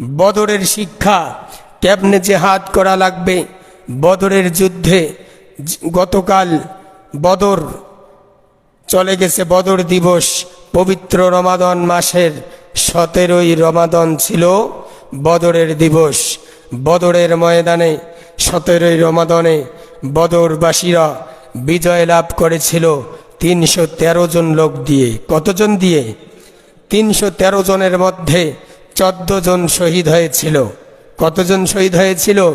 বদরের শিক্ষা কেমনে জেহাদ করা লাগবে? বদরের যুদ্ধে গতকাল বদর চলে গেছে, বদর দিবস, পবিত্র রমাদন মাসের সতেরোই রমাদন ছিল বদরের দিবস। বদরের ময়দানে সতেরোই রমাদনে বদরবাসীরা বিজয় লাভ করেছিল তিনশো তেরো জন লোক দিয়ে। কতজন দিয়ে? তিনশো তেরো জনের মধ্যে চোদ্দ জন শহীদ হয়েছিল। কতজন শহীদ হয়েছিল?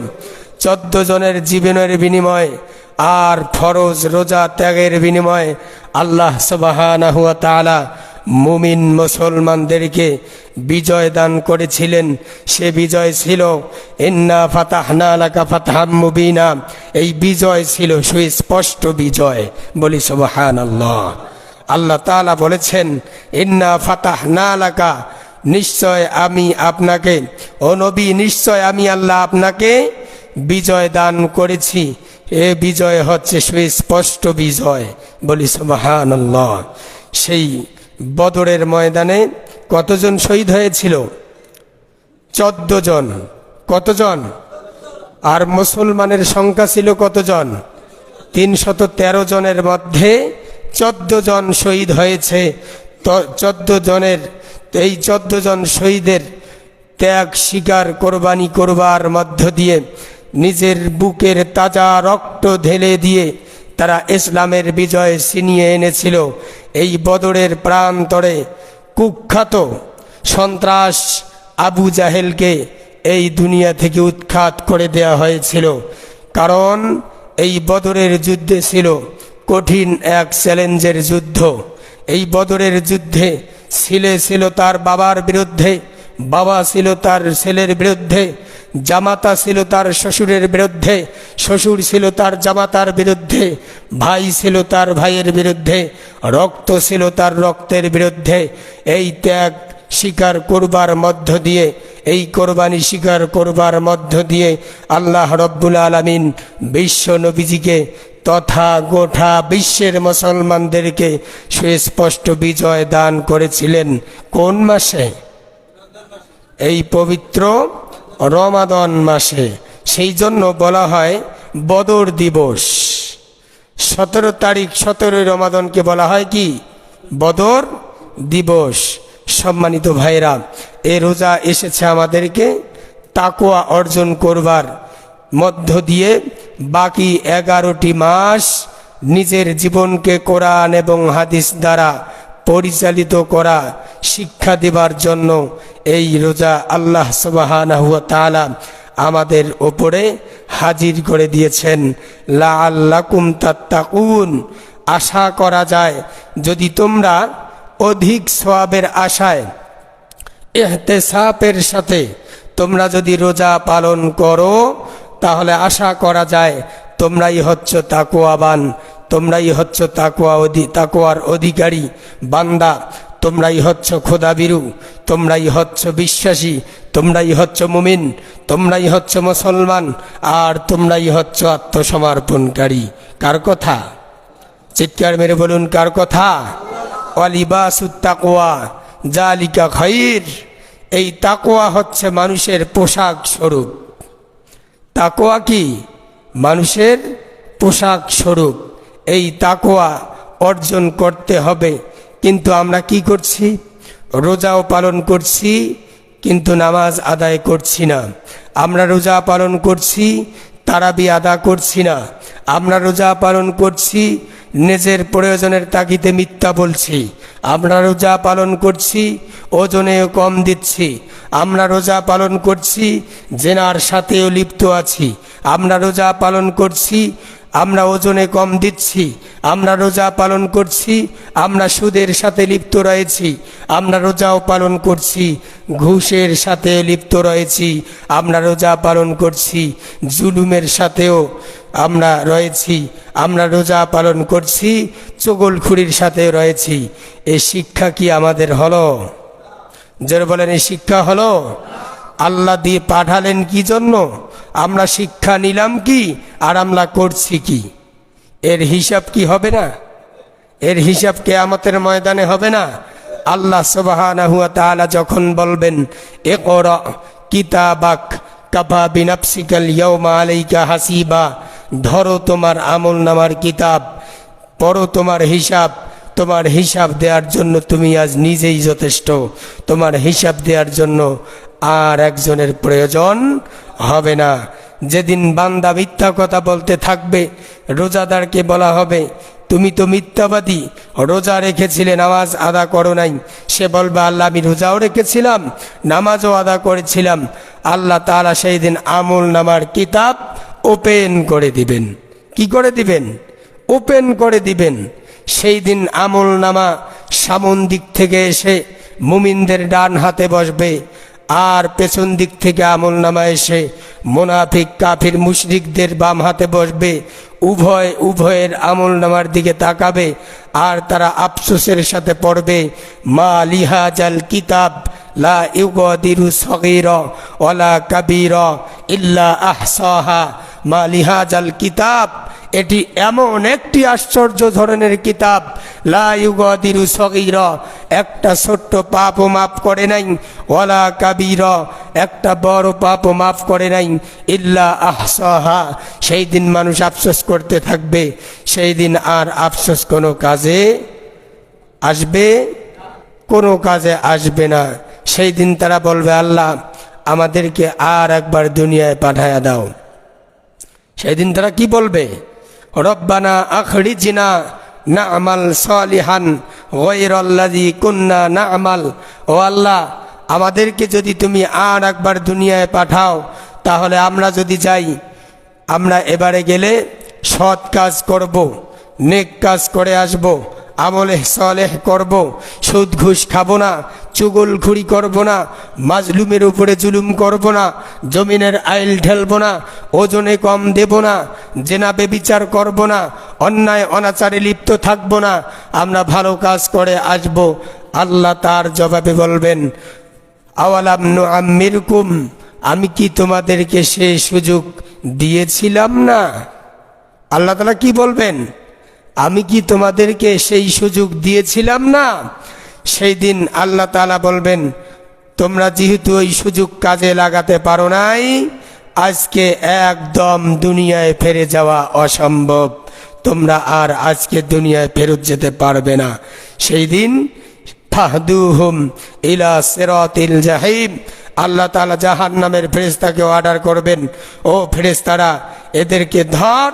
চোদ্দ জনের জীবনের বিনিময়ে আর ফরজ রোজা ত্যাগের বিনিময়ে আল্লাহ সবাহানা হুয়া তালা মুমিন মুসলমানদেরকে বিজয় দান করেছিলেন। সে বিজয় ছিল, ইন্না ফাতাহনা আলাকা ফাতাহাম মুবিনা। এই বিজয় ছিল সুস্পষ্ট বিজয়। বলি সবাহান আল্লাহ আল্লাহ তাআলা বলেছেন, ইন্না ফাতাহ না আলাকা নিশ্চয় আমি আপনাকে, ও নবী, নিশ্চয় আমি আল্লাহ আপনাকে বিজয় দান করেছি। এ বিজয় হচ্ছে সুস্পষ্ট বিজয়। বলি সুবাহান সেই বদরের ময়দানে কতজন শহীদ হয়েছিল? চোদ্দ জন। কতজন? আর মুসলমানের সংখ্যা ছিল কতজন? তিনশত তেরো জনের মধ্যে চোদ্দ জন শহীদ হয়েছে। চোদ্দ জনের এই চোদ্দ জন শহীদের ত্যাগ স্বীকার কোরবানি করবার মধ্য দিয়ে নিজের বুকের তাজা রক্ত ঢেলে দিয়ে তারা ইসলামের বিজয় ছিনিয়ে এনেছিল। এই বদরের প্রান্তরে কুখ্যাত সন্ত্রাস আবু জাহেলকে এই দুনিয়া থেকে উৎখাত করে দেয়া হয়েছিল। কারণ এই বদরের যুদ্ধে ছিল কঠিন এক চ্যালেঞ্জের যুদ্ধ। এই বদরের যুদ্ধে ছেলে ছিল তার বাবার বিরুদ্ধে, বাবা ছিল তার ছেলের বিরুদ্ধে, জামাতা ছিল তার শ্বশুরের বিরুদ্ধে, শ্বশুর ছিল তার জামাতার বিরুদ্ধে, ভাই ছিল তার ভাইয়ের বিরুদ্ধে, রক্ত ছিল তার রক্তের বিরুদ্ধে। এই ত্যাগ স্বীকার করবার মধ্য দিয়ে, এই কোরবানি স্বীকার করবার মধ্য দিয়ে আল্লাহ রব্বুল আলমিন বিশ্ব নবীজিকে তথা গোটা বিশ্বের মুসলমানদেরকে সুস্পষ্ট বিজয় দান করেছিলেন কোন মাসে? এই পবিত্র রমাদন মাসে। সেই জন্য বলা হয় বদর দিবস। সতেরো তারিখ সতেরোই রমাদনকে বলা হয় কি? বদর দিবস। সম্মানিত ভাইরা, এ রোজা এসেছে আমাদেরকে তাকুয়া অর্জন করবার মধ্য দিয়ে বাকি এগারোটি মাস নিজের জীবনকে কোরআন এবং হাদিস দ্বারা পরিচালিত করা, শিক্ষা দেবার জন্য এই রোজা আল্লাহ সুবাহানাহুয়া আমাদের ওপরে হাজির করে দিয়েছেন। লা আল্লাকুম তাত্তাকুন। আশা করা যায়, যদি তোমরা অধিক সোয়াবের আশায় এহতেসাপের সাথে তোমরা যদি রোজা পালন করো তাহলে আশা করা যায় তোমরাই হচ্ছ তাকুয়াবান তোমরাই হচ্ছ তাকুয়া অধি তাকুয়ার অধিকারী, বান্দা। তোমরাই হচ্ছ খোদাবিরু, তোমরাই হচ্ছ বিশ্বাসী, তোমরাই হচ্ছ মুমিন, তোমরাই হচ্ছ মুসলমান, আর তোমরাই হচ্ছ আত্মসমর্পণকারী। কার কথা? চিৎকার মেরে বলুন, কার কথা? অলিবাস অলিবাসুত্তাকোয়া জালিকা খৈর এই তাকোয়া হচ্ছে মানুষের পোশাক স্বরূপ। তাকোয়া কি? মানুষের পোশাক স্বরূপ। এই তাকোয়া অর্জন করতে হবে। কিন্তু আমরা কি করছি? রোজাও পালন করছি, কিন্তু নামাজ আদায় করছি না। আমরা রোজা পালন করছি, তারাবি আদা করছি না। আমরা রোজা পালন করছি নিজের প্রয়োজনের তাগিদে মিথ্যা বলছি। আমরা রোজা পালন করছি, ওজনেও কম দিচ্ছি। আমরা রোজা পালন করছি, জেনার সাথেও লিপ্ত আছি। আমরা রোজা পালন করছি, আমরা ওজনে কম দিচ্ছি। আমরা রোজা পালন করছি, আমরা সুদের সাথে লিপ্ত রয়েছি। আমরা রোজাও পালন করছি, ঘুষের সাথে লিপ্ত রয়েছি। আমরা রোজা পালন করছি, জুলুমের সাথেও আমরা রয়েছি, আমরা রোজা পালন করছি চগলখুরির সাথে রয়েছি। এ শিক্ষা কি আমাদের হলো? যারা বলেন এই শিক্ষা হলো? আল্লাহ দিয়ে পাঠালেন কি জন্য? আমরা শিক্ষা নিলাম কি আর আমরা করছি কি? এর হিসাব কি হবে না? এর হিসাব কেয়ামতের ময়দানে হবে না? আল্লাহ ওয়া তাআলা যখন বলবেন এ কর কিতাবাক কাফা বিনাপসিকাল ইয়ৌমা আলাইকা হাসিবা ধরো তোমার আমল নামার কিতাব, পড়ো তোমার হিসাব তোমার হিসাব দেওয়ার জন্য তুমি আজ নিজেই যথেষ্ট। তোমার হিসাব দেওয়ার জন্য আর একজনের প্রয়োজন হবে না। যেদিন বান্দা মিথ্যা কথা বলতে থাকবে, রোজাদারকে বলা হবে, তুমি তো মিথ্যাবাদী, রোজা রেখেছিলে, নামাজ আদা করো নাই। সে বলবে, আল্লাহ, আমি রোজাও রেখেছিলাম, নামাজও আদা করেছিলাম। আল্লাহ তাআলা সেই দিন আমল নামার কিতাব ওপেন করে দিবেন। কি করে দিবেন? ওপেন করে দিবেন। সেই দিন আমল নামা সামন দিক থেকে এসে মুমিনদের ডান হাতে বসবে। আর পেছন দিক থেকে আমল নামা এসে মোনাফিক, কাফির, মুশরিকদের বাম হাতে বসবে। উভয়, উভয়ের আমল নামার দিকে তাকাবে। আর তারা আফসোসের সাথে পড়বে, মা লিহাজাল কিতাব লা ইউগদিরু সগীর ওয়ালা কাবীর ইল্লা আহসাহা। মা লিহাজাল কিতাব। এটি এমন একটি আশ্চর্য ধরনের কিতাব। একটা ছোট্ট পাপও মাফ করে নাই, ওয়ালা কাবির। একটা বড় পাপও মাফ করে নাই, ইল্লা আহসাহা। সেই দিন মানুষ আফসোস করতে থাকবে। সেই দিন আর আফসোস কোনো কাজে আসবে, কোনো কাজে আসবে না। সেই দিন তারা বলবে, আল্লাহ, আমাদেরকে আর একবার দুনিয়ায় পাঠায়া দাও। সেদিন তারা কি বলবে? রব্বানা আখড়ি জিনা না আমাল সালিহান গৈরল্লাদি কুন্না না আমাল ও আল্লাহ, আমাদেরকে যদি তুমি আর একবার দুনিয়ায় পাঠাও, তাহলে আমরা যদি যাই, আমরা এবারে গেলে সৎ কাজ করব, নেক কাজ করে আসব। আমলে সলেহ করব, সুদ ঘুষ খাব না, চুগল খুড়ি করব না, মাজলুমের উপরে জুলুম করব না, জমিনের আইল ঢেলব না, ওজনে কম দেব না, জেনা বেবিচার করব না, অন্যায় অনাচারে লিপ্ত থাকব না, আমরা ভালো কাজ করে আসব, আল্লাহ তার জবাবে বলবেন, আওয়ালাম নু আমিরকুম আমি কি তোমাদেরকে সে সুযোগ দিয়েছিলাম না? আল্লাহ তালা কি বলবেন? আমি কি তোমাদেরকে সেই সুযোগ দিয়েছিলাম না? সেই দিন আল্লাহ তালা বলবেন, তোমরা যেহেতু ওই সুযোগ কাজে লাগাতে পারো নাই, আজকে একদম দুনিয়ায় ফেরে যাওয়া অসম্ভব। তোমরা আর আজকে দুনিয়ায় ফেরত যেতে পারবে না। সেই দিন ইলা আল্লাহ তাআলা জাহান্নামের ফেরেশতাকে অর্ডার করবেন, ও ফেরেশতারা, এদেরকে ধর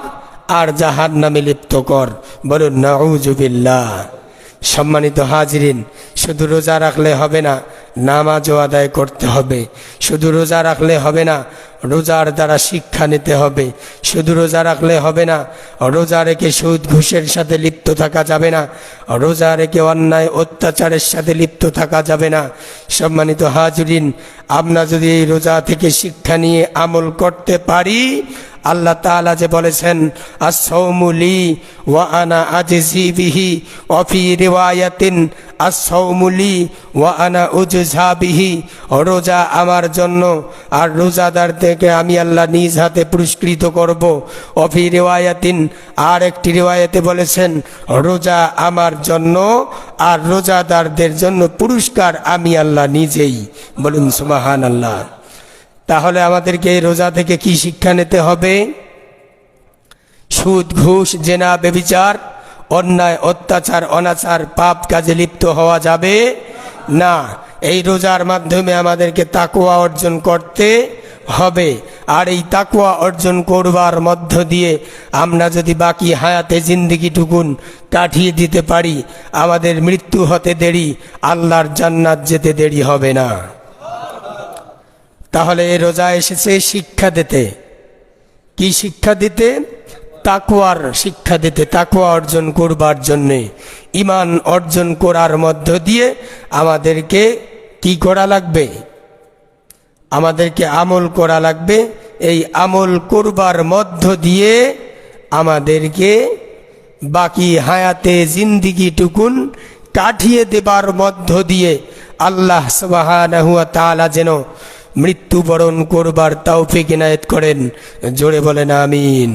আর জাহার নামে লিপ্ত কর। বলুন নাউজুবিল্লা সম্মানিত হাজিরিন, শুধু রোজা রাখলে হবে না, নামাজও আদায় করতে হবে। শুধু রোজা রাখলে হবে না রোজার দ্বারা শিক্ষা নিতে হবে। শুধু রোজা রাখলে হবে না, রোজা রেখে সুদ, ঘুষের সাথে লিপ্ত থাকা যাবে না, রোজা রেখে অন্যায়, অত্যাচারের সাথে লিপ্ত থাকা যাবে না। সম্মানিত হাজরিন, আমরা যদি এই রোজা থেকে শিক্ষা নিয়ে আমল করতে পারি, আল্লাহ তাআলা যে বলেছেন আসৌমুলি ওয়া আনা বিহি অফি রিওয়ায়াতিন আসৌমুলি ওয়া আনা উজঝা বিহি। রোজা আমার জন্য আর রোজাদার থেকে আমি আল্লাহ নিজ হাতে পুরস্কৃত করব। অফি রিওয়ায়াতিন, আর একটি রিওয়ায়াতে বলেছেন, রোজা আমার জন্য আর রোজাদারদের জন্য পুরস্কার আমি আল্লাহ নিজেই। বলুন সুমাহান আল্লাহ তাহলে আমাদেরকে এই রোজা থেকে কি শিক্ষা নিতে হবে? সুদ, ঘুষ, জেনা, বেবিচার, অন্যায়, অত্যাচার, অনাচার, পাপ কাজে লিপ্ত হওয়া যাবে না। এই রোজার মাধ্যমে আমাদেরকে তাকুয়া অর্জন করতে হবে। আর এই তাকুয়া অর্জন করবার মধ্য দিয়ে আমরা যদি বাকি হায়াতে জিন্দিগিটুকুন কাটিয়ে দিতে পারি, আমাদের মৃত্যু হতে দেরি, আল্লাহর জান্নাত যেতে দেরি হবে না। তাহলে রোজা এসেছে শিক্ষা দিতে। কি শিক্ষা দিতে? তাকুয়ার শিক্ষা দিতে তাকুয়া অর্জন করবার জন্যে। ইমান অর্জন করার মধ্য দিয়ে আমাদেরকে কি করা লাগবে? আমাদেরকে আমল করা লাগবে। এই আমল করবার মধ্য দিয়ে আমাদেরকে বাকি হায়াতে জিন্দিগিটুকুন কাঠিয়ে দেবার মধ্য দিয়ে আল্লাহ সবাহানহুয়া তালা যেন মৃত্যুবরণ করবার তাও ইনায়েত করেন। জোরে বলেন, আমিন।